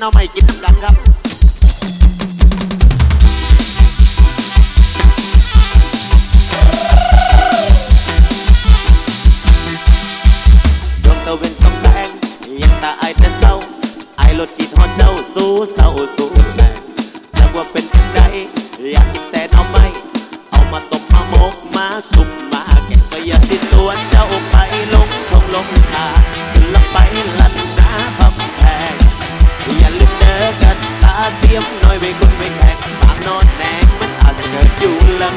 หน่อไม้กินกันครับดวตะเวนสองแสงยังตาไอแต่เศร้าไอรถกีดหอดเจ้าสู้เศร้าสู้แรงจะว่าเป็นจังใดอยากกินแต่หน่อไม้เอามาตบมาโมกมาสุกมาแกงก็อย่าสิสวนเจ้าไปลงทงลงตาขึ้ละไปลันนา ยี่ยมน้อยไปคุณไปแข่งปางนอนแนงมันอาจจะเกิดอยู่ลัง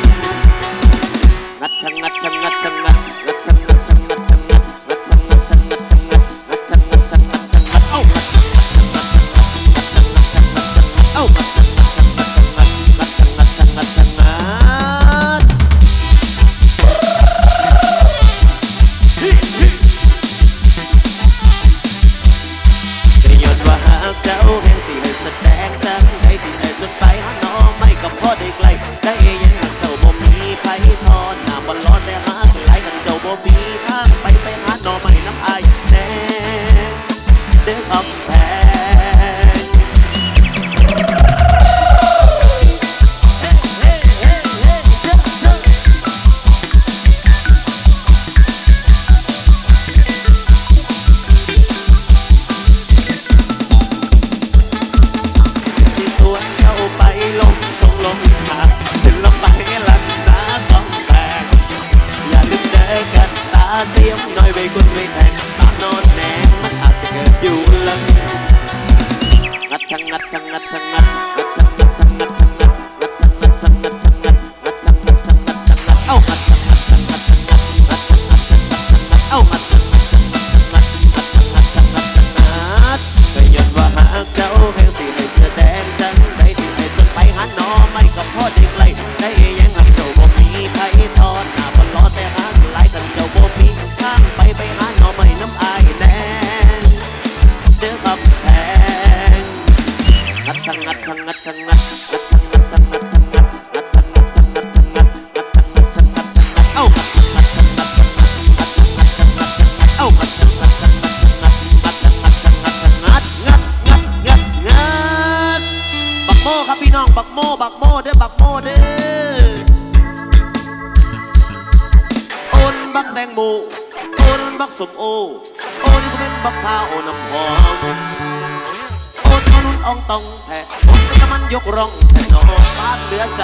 งัดชังงัดชังงัดชังงัดงัดชังงัดชังงัดชังงัดงัดชังงัดชังงัดชังงัดงัดชังงัดชังงัดชังงัดเอ้าเอ้างัดชังงัดชังงัดชังงัดเกยอนว่าหากเจ้า สแตกตั้งให้ที่ไหนสุดไปหาน้องไม่ก็พอได้ไกลได้ยังหันเข้า บักข้าวน้ำหอมโอ้ชอนุนอองตองแท้ผมเป็มันยกร้องแท้น้องบ้านเหลือใจ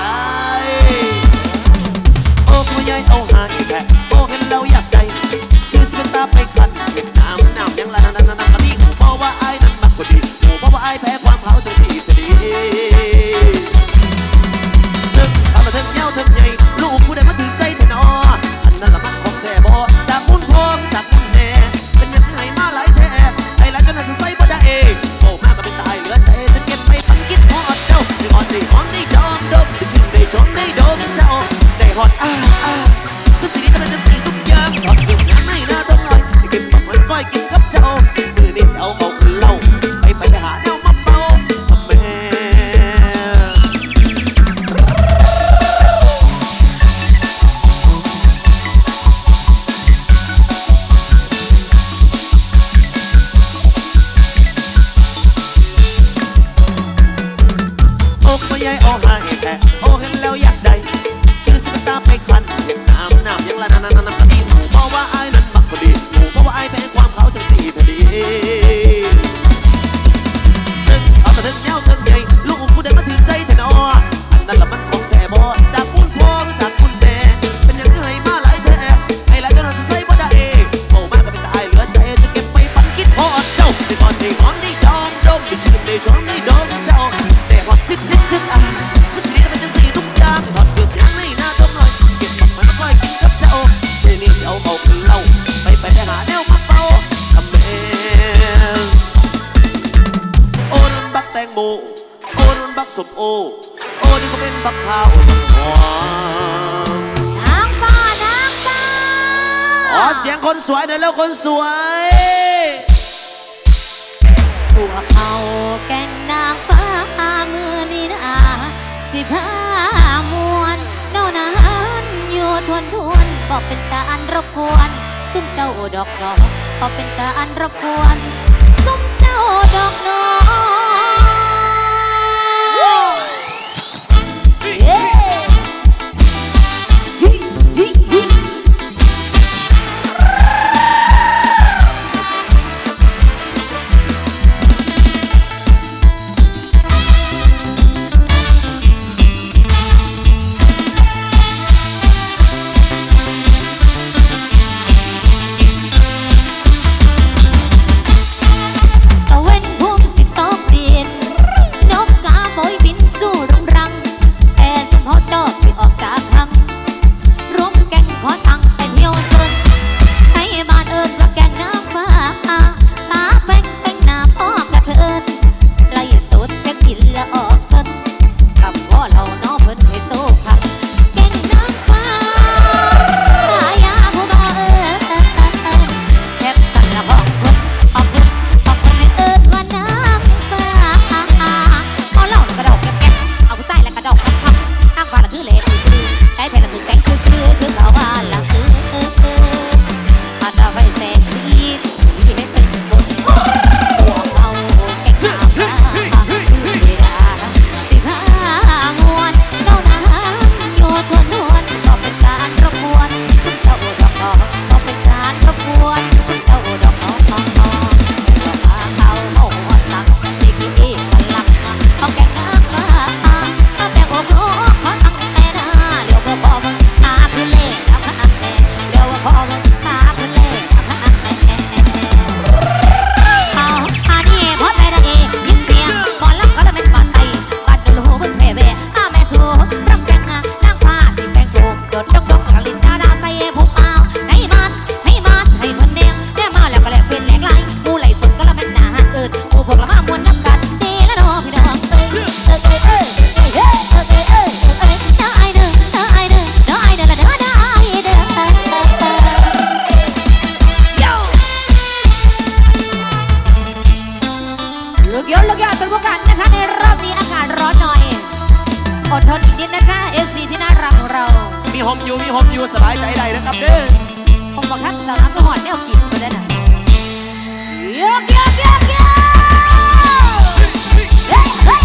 โอ้ผู้ใหญ่เอาหายแท้โอ้เห็นเราอยากใจคือสิเปนตาไปขันเห็นน้ำน้ำยังละนันนันนันกะทิหมูบอกว่าไอ้นั้นมากกว่าดีหมูบอกว่าไอ้แพ้ความเขาจนที่ะดี แล้วอยากได้คือสปตาไปควันตามน้ำยังละนานา คนสวยหน่นแล้วคนสวยพวกเอาแกงนนางฟ้ามือนินาสิพามวนเน่านานอยู่ทวนทวนบอกเป็นตาอันรบกวนซุ้มเจ้าดอกดอกบอกเป็นตาอันรบกวนซุ้มเจ้าดอกนอ คะในรอบนี้อากาศร้อนหน่อยอดทนอีกนิดนะคะเอซีที่น่ารักของเรามีหมอยู่มีหมอยู่สบายใจได้นะครับเด้อคงบอกท่านสามารถไปหอดแนวกินมาได้นะยกยกยกยกเฮ้ยเฮ้ยเฮ้ย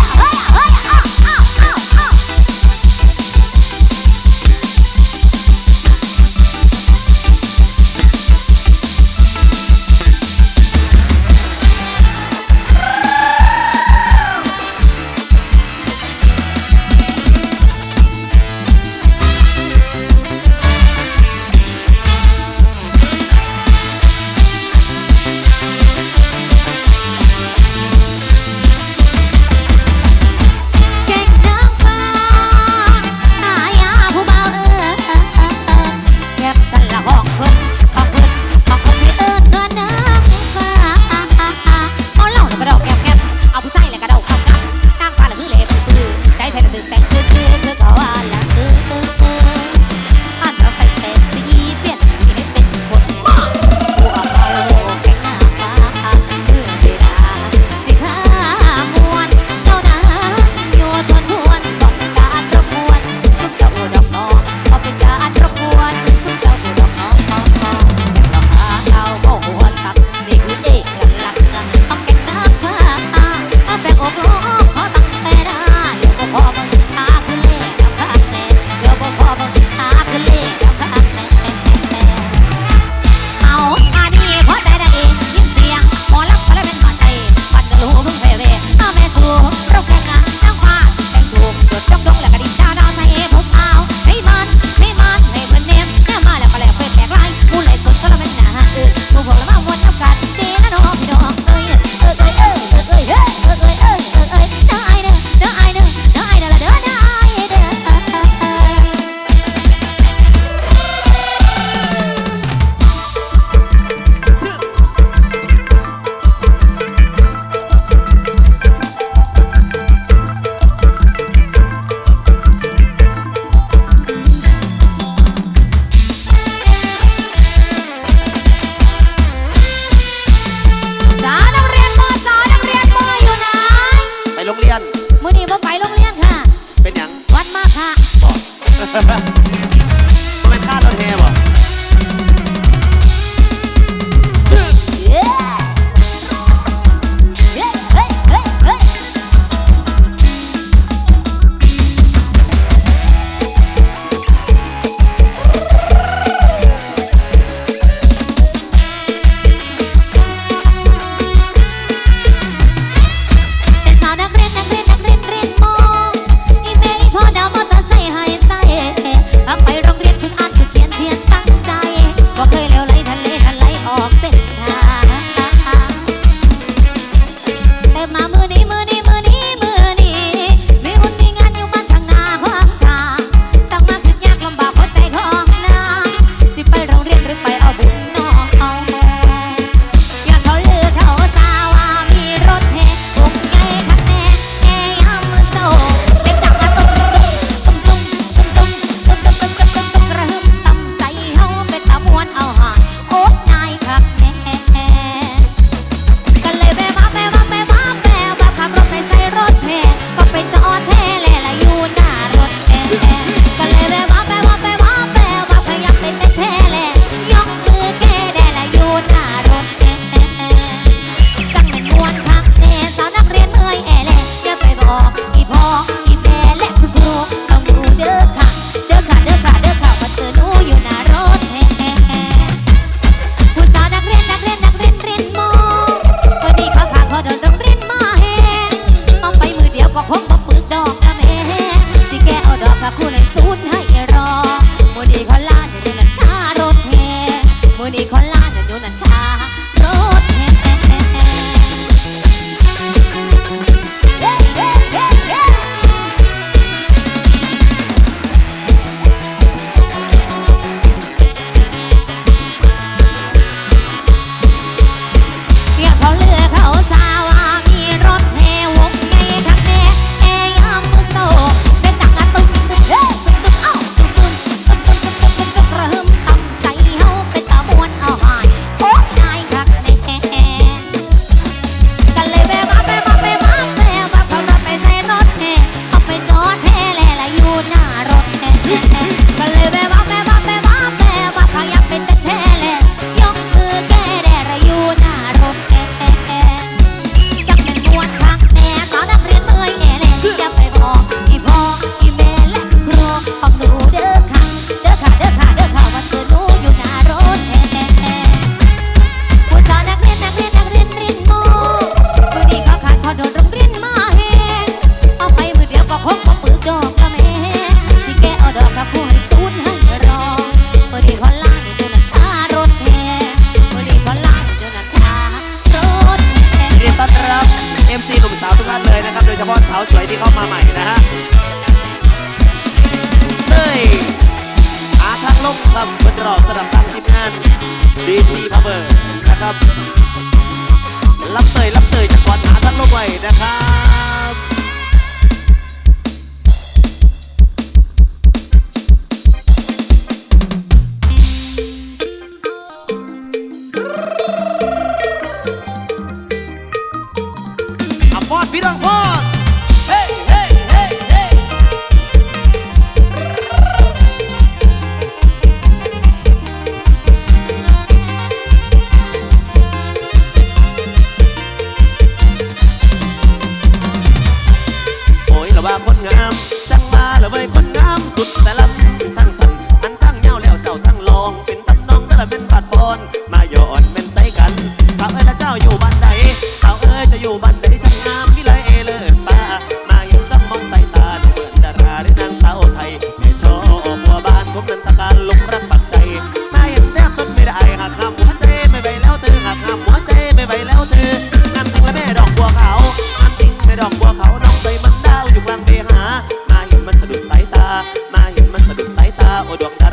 ดส